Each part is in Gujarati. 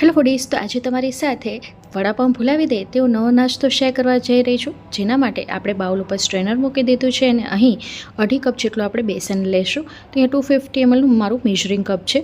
હેલો ફૂડીઝ, તો આજે તમારી સાથે વડાપાઉં ભૂલાવી દે તેવો નવો નાસ્તો શેર કરવા જઈ રહી છું. જેના માટે આપણે બાઉલ ઉપર સ્ટ્રેનર મૂકી દીધું છે અને અહીં અઢી કપ જેટલું આપણે બેસન લેશું. તો અહીંયા ટુ ફિફ્ટી એમએલનું મારું મેઝરિંગ કપ છે.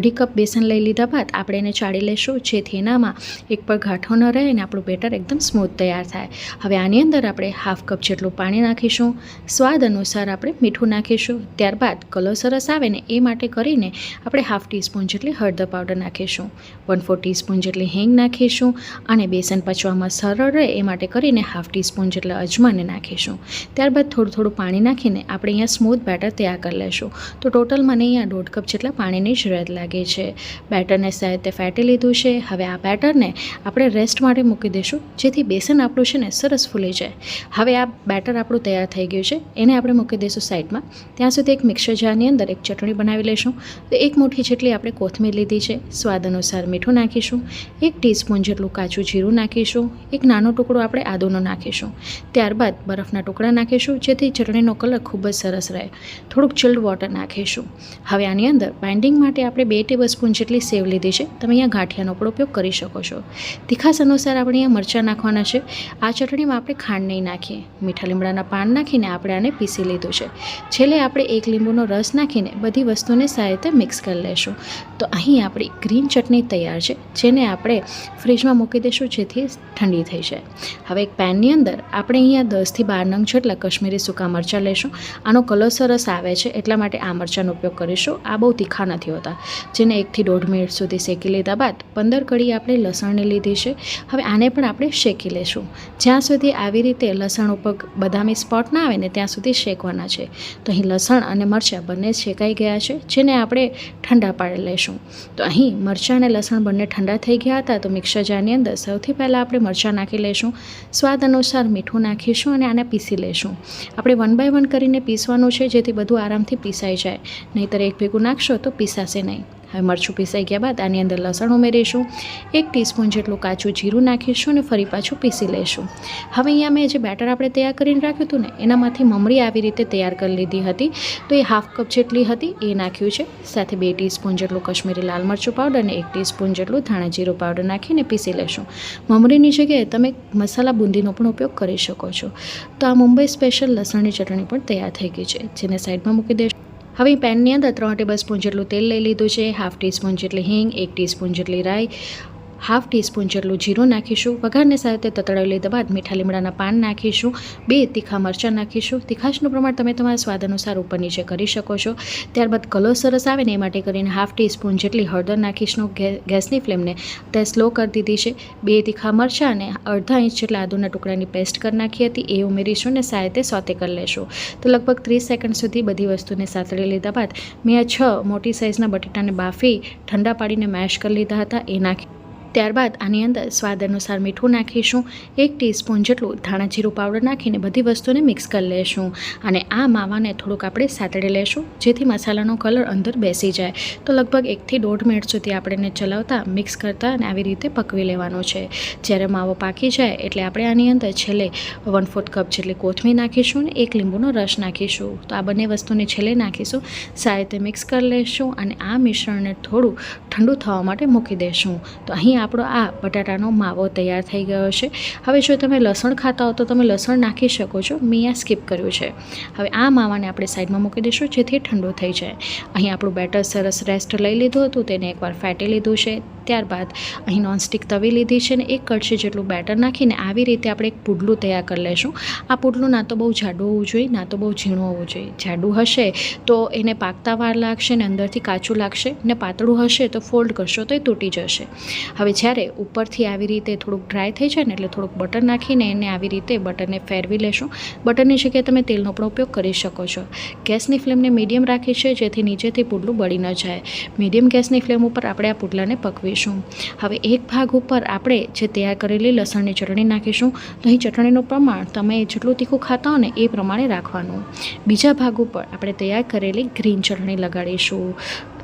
અઢી કપ બેસન લઈ લીધા બાદ આપણે એને ચાળી લેશું, જેથી એનામાં એક પર ગાંઠો ન રહે અને આપણું બેટર એકદમ સ્મૂથ તૈયાર થાય. હવે આની અંદર આપણે હાફ કપ જેટલું પાણી નાખીશું. સ્વાદ અનુસાર આપણે મીઠું નાખીશું. ત્યારબાદ કલર સરસ આવે ને એ માટે કરીને આપણે હાફ ટીસ્પૂન જેટલી હળદર પાવડર નાખીશું. વન ફોર ટીસ્પૂન જેટલી હિંગ નાખીશું અને બેસન પચવામાં સરળ રહે એ માટે કરીને હાફ ટીસ્પૂન જેટલા અજમાને નાખીશું. ત્યારબાદ થોડું થોડું પાણી નાખીને આપણે અહીંયા સ્મૂથ બેટર તૈયાર કરી લેશું. તો ટોટલ મને અહીંયા દોઢ કપ જેટલા પાણીની જરૂરત લાગે છે. બેટરને સાહિત્ય ફેટી લીધું છે. હવે આ બેટરને આપણે રેસ્ટ માટે મૂકી દઈશું, જેથી બેસન આપણું છે ને સરસ ફૂલી જાય. હવે આ બેટર આપણું તૈયાર થઈ ગયું છે. એને આપણે મૂકી દઈશું સાઈડમાં. ત્યાં સુધી એક મિક્સર જારની અંદર એક ચટણી બનાવી લઈશું તો એક મુઠ્ઠી જેટલી આપણે કોથમીર લીધી છે. સ્વાદ અનુસાર મીઠું નાખીશું. એક ટીસ્પૂન જેટલું કાચું જીરું નાખીશું. એક નાનો ટુકડો આપણે આદુનો નાખીશું. ત્યારબાદ બરફના ટુકડા નાખીશું, જેથી ચટણીનો કલર ખૂબ જ સરસ રહે. થોડુંક ચિલ્ડ વોટર નાખીશું. હવે આની અંદર બાઇન્ડિંગ માટે આપણે બે ટેબલ સ્પૂન જેટલી સેવ લીધી છે. તમે અહીંયા ગાંઠિયાનો પણ ઉપયોગ કરી શકો છો. તીખાસ અનુસાર આપણે અહીંયા મરચાં નાખવાના છે. આ ચટણીમાં આપણે ખાંડ નહીં નાખીએ. મીઠા લીમડાના પાન નાખીને આપણે આને પીસી લીધું છે. છેલ્લે આપણે એક લીંબુનો રસ નાખીને બધી વસ્તુને સારી રીતે મિક્સ કરી લેશું. તો અહીં આપણી ગ્રીન ચટણી તૈયાર છે. જેને આપણે ફ્રીજમાં મૂકી દઈશું, જેથી ઠંડી થઈ જાય. હવે એક પેનની અંદર આપણે અહીંયા દસથી બાર નંગ જેટલા કશ્મીરી સૂકા મરચાં લઈશું. આનો કલર સરસ આવે છે, એટલા માટે આ મરચાંનો ઉપયોગ કરીશું. આ બહુ તીખા નથી હોતા. જેને એકથી દોઢ મિનિટ સુધી શેકી લીધા બાદ પંદર કડી આપણે લસણની લીધી છે. હવે આને પણ આપણે શેકી લેશું જ્યાં સુધી આવી રીતે લસણ ઉપર બદામી સ્પોટ ના આવે ને ત્યાં સુધી શેકવાના છે. તો અહીં લસણ અને મરચાં બંને શેકાઈ ગયા છે, જેને આપણે ઠંડા પાડી લઈશું. તો અહીં મરચાં અને લસણ બંને ઠંડા થઈ ગયા હતા, તો મિક્સર જારની અંદર સૌથી પહેલાં આપણે મરચાં નાખી લઈશું. સ્વાદ અનુસાર મીઠું નાખીશું અને આને પીસી લઈશું. આપણે વન બાય વન કરીને પીસવાનું છે, જેથી બધું આરામથી પીસાઈ જાય. નહીંતર એક ભેગું નાખશો તો પીસાશે નહીં. હવે મરચું પીસાઈ ગયા બાદ આની અંદર લસણ ઉમેરીશું. એક ટીસ્પૂન જેટલું કાચું જીરું નાખીશું અને ફરી પાછું પીસી લઈશું. હવે અહીંયા મેં જે બેટર આપણે તૈયાર કરીને રાખ્યું હતું ને, એનામાંથી મમરી આવી રીતે તૈયાર કરી લીધી હતી. તો એ હાફ કપ જેટલી હતી, એ નાખ્યું છે. સાથે બે ટીસ્પૂન જેટલું કશ્મીરી લાલ મરચું પાવડર અને એક ટીસ્પૂન જેટલું ધાણા જીરું પાવડર નાખીને પીસી લેશું મમરીની જગ્યાએ તમે મસાલા બુંદીનો પણ ઉપયોગ કરી શકો છો. તો આ મુંબઈ સ્પેશિયલ લસણની ચટણી પણ તૈયાર થઈ ગઈ છે, જેને સાઈડમાં મૂકી દેશું. હવે પેનની અંદર ત્રણ ટેબલ સ્પૂન જેટલું તેલ લઈ લીધું છે, હાફ ટીસ્પૂન જેટલી હિંગ, એક ટીસ્પૂન જેટલી રાઈ હાફ ટીસ્પૂન જેટલું જીરું નાખીશું, વઘારને સાથે તતડાવી લીધા બાદ મીઠા લીમડાના પાન નાખીશું, બે તીખા મરચાં નાખીશું. તીખાશનું પ્રમાણ તમે તમારા સ્વાદ અનુસાર ઉપર નીચે કરી શકો છો. ત્યારબાદ કલર સરસ આવે ને એ માટે કરીને હાફ ટીસ્પૂન જેટલી હળદર નાખીશું. ગેસની ફ્લેમને તે સ્લો કરી દીધી છે. બે તીખા મરચાં અને અડધા ઇંચ જેટલા આદુના ટુકડાની પેસ્ટ કરી નાખી હતી. એ ઉમેરીશું ને સારી રીતે સોતે કરી લેશું. તો લગભગ ત્રીસ સેકન્ડ સુધી બધી વસ્તુને સાતળી લીધા બાદ મેં છ મોટી સાઇઝના બટેટાને બાફી ઠંડા પાડીને મેશ કરી લીધા હતા. એ નાખી ત્યારબાદ આની અંદર સ્વાદ અનુસાર મીઠું નાખીશું, એક ટીસ્પૂન જેટલું ધાણા જીરું પાવડર નાખીને બધી વસ્તુને મિક્સ કરી લેશું. અને આ માવાને થોડુંક આપણે સાતડી લેશું, જેથી મસાલાનો કલર અંદર બેસી જાય. તો લગભગ એકથી દોઢ મિનિટ સુધી આપણે એને ચલાવતા, મિક્સ કરતા અને આવી રીતે પકવી લેવાનો છે. જ્યારે માવો પાકી જાય, એટલે આપણે આની અંદર છેલ્લે વન ફોર્થ કપ જેટલી કોથમીર નાખીશું અને એક લીંબુનો રસ નાખીશું. તો આ બંને વસ્તુને છેલ્લે નાખીશું, સારી રીતે મિક્સ કરી લેશું અને આ મિશ્રણને થોડું ઠંડુ થવા માટે મૂકી દઈશું તો અહીં આપણો આ બટાટાનો માવો તૈયાર થઈ ગયો છે. હવે જો તમે લસણ ખાતા હો તો તમે લસણ નાખી શકો છો. મેં આ સ્કીપ કર્યું છે. હવે આ માવાને આપણે સાઈડમાં મૂકી દઈશું જેથી ઠંડુ થઈ જાય. અહીં આપણું બેટર સરસ રેસ્ટ લઈ લીધું હતું, તેને એકવાર ફેટી લીધું છે. ત્યારબાદ અહીં નોનસ્ટિક તવી લીધી છે ને એક કડશી જેટલું બેટર નાખીને આવી રીતે આપણે એક પુડલું તૈયાર કરી લેશું. આ પુડલું ના તો બહુ જાડું હોવું જોઈએ, ના તો બહુ ઝીણું હોવું જોઈએ. જાડું હશે તો એને પાકતા વાર લાગશે ને અંદરથી કાચું લાગશે ને પાતળું હશે તો ફોલ્ડ કરશો તો એ તૂટી જશે. હવે જ્યારે ઉપરથી આવી રીતે થોડુંક ડ્રાય થઈ જાય ને એટલે થોડુંક બટર નાખીને એને આવી રીતે બટરને ફેરવી લેશું. બટરની જગ્યાએ તમે તેલનો પણ ઉપયોગ કરી શકો છો. ગેસની ફ્લેમને મીડિયમ રાખી છે જેથી નીચેથી પુડલું બળી ન જાય. મીડિયમ ગેસની ફ્લેમ ઉપર આપણે આ પુડલાને પકવીશું. હવે એક ભાગ ઉપર આપણે જે તૈયાર કરેલી લસણની ચટણી નાખીશું. તો અહીં ચટણીનું પ્રમાણ તમે જેટલું તીખું ખાતા હો ને એ પ્રમાણે રાખવાનું. બીજા ભાગ ઉપર આપણે તૈયાર કરેલી ગ્રીન ચટણી લગાડીશું.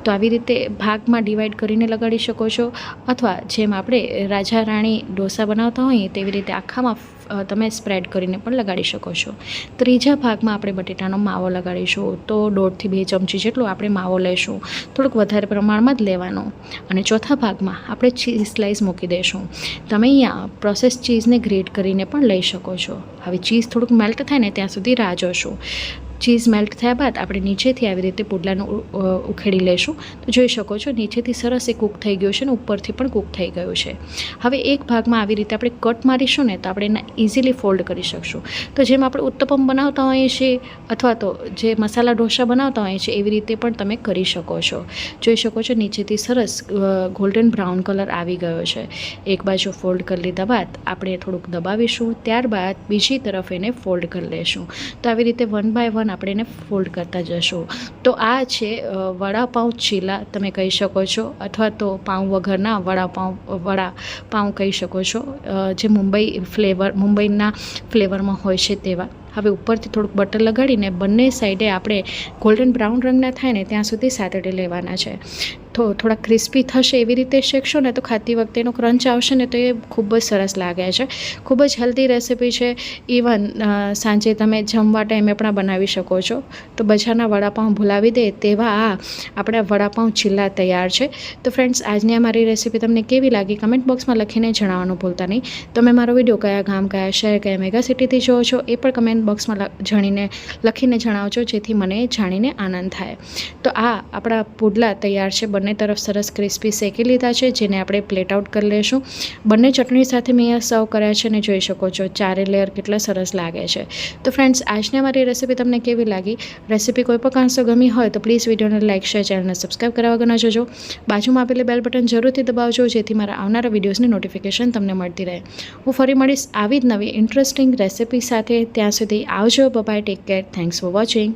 તો આવી રીતે ભાગમાં ડિવાઈડ કરીને લગાડી શકો છો. અથવા જેમ આપણે રાજા રાણી ડોસા બનાવતા હોઈએ તેવી રીતે આખામાં તમે સ્પ્રેડ કરીને પણ લગાડી શકો છો. ત્રીજા ભાગમાં આપણે બટેટાનો માવો લગાડીશું. તો દોઢથી બે ચમચી જેટલો આપણે માવો લઈશું થોડુંક વધારે પ્રમાણમાં જ લેવાનો. અને ચોથા ભાગમાં આપણે ચીઝ સ્લાઈસ મૂકી દઈશું તમે અહીંયા પ્રોસેસ ચીઝને ગ્રેટ કરીને પણ લઈ શકો છો. હવે ચીઝ થોડુંક મેલ્ટ થાય ને ત્યાં સુધી રાહ જોશું. ચીઝ મેલ્ટ થયા બાદ આપણે નીચેથી આવી રીતે પુડલાનું ઉખેડી લેશું તો જોઈ શકો છો, નીચેથી સરસ એ કૂક થઈ ગયું છે ને ઉપરથી પણ કૂક થઈ ગયું છે. હવે એક ભાગમાં આવી રીતે આપણે કટ મારીશું ને તો આપણે એને ઇઝીલી ફોલ્ડ કરી શકશું. તો જેમ આપણે ઉત્તપમ બનાવતા હોઈએ છીએ અથવા તો જે મસાલા ઢોસા બનાવતા હોઈએ છીએ એવી રીતે પણ તમે કરી શકો છો. જોઈ શકો છો, નીચેથી સરસ ગોલ્ડન બ્રાઉન કલર આવી ગયો છે. એક બાજુ ફોલ્ડ કરી લીધા બાદ આપણે થોડુંક દબાવીશું. ત્યારબાદ બીજી તરફ એને ફોલ્ડ કરી લેશું તો આવી રીતે વન બાય વન આપણે એને ફોલ્ડ કરતા જશું. તો આ છે વડાપાઉં ચીલા તમે કહી શકો છો, અથવા તો પાઉં વગરના વડાપાઉં વડા પાઉં કહી શકો છો જે મુંબઈ ફ્લેવર, મુંબઈના ફ્લેવરમાં હોય છે તેવા. હવે ઉપરથી થોડુંક બટર લગાડીને બંને સાઈડે આપણે ગોલ્ડન બ્રાઉન રંગના થાય ને ત્યાં સુધી સાતડી લેવાના છે. થોડા ક્રિસ્પી થશે એવી રીતે શેકશો ને તો ખાતી વખતે એનો ક્રંચ આવશે ને તો એ ખૂબ જ સરસ લાગે છે. ખૂબ જ હેલ્ધી રેસિપી છે. ઇવન સાંજે તમે જમવા ટાઈમે પણ બનાવી શકો છો. તો બજારના વડાપાઉં ભૂલાવી દે તેવા આ આપણા વડાપાઉં ચીલા તૈયાર છે. તો ફ્રેન્ડ્સ આજની આ મારી રેસિપી તમને કેવી લાગી કમેન્ટ બોક્સમાં લખીને જણાવવાનું ભૂલતા નહીં. તમે મારો વીડિયો કયા ગામ, કયા શહેર, કયા મેગા સિટીથી જોવો છો એ પણ કમેન્ટ બોક્સમાં જાણીને, લખીને જણાવજો, જેથી મને જાણીને આનંદ થાય. તો આ આપણા પુડલા તૈયાર છે બંને તરફ સરસ ક્રિસ્પી શેકી લીધા છે, જેને આપણે પ્લેટ આઉટ કરી લેશું બંને ચટણી સાથે મેં સર્વ કર્યા છે અને જોઈ શકો છો, ચારે લેયર કેટલા સરસ લાગે છે. તો ફ્રેન્ડ્સ આજની અમારી રેસીપી તમને કેવી લાગી? રેસીપી કોઈ પણ કાંસો ગમી હોય તો પ્લીઝ વિડીયોને લાઇક શેર ચેનલને સબસ્ક્રાઈબ કરવા વગર ન જજો. બાજુમાં આપેલી બેલ બટન જરૂરથી દબાવજો, જેથી મારા આવનારા વિડીયોઝની નોટિફિકેશન તમને મળતી રહે. હું ફરી મળીશ આવી જ નવી ઇન્ટરેસ્ટિંગ રેસિપી સાથે. ત્યાં સુધી આવજો bye bye take care thanks for watching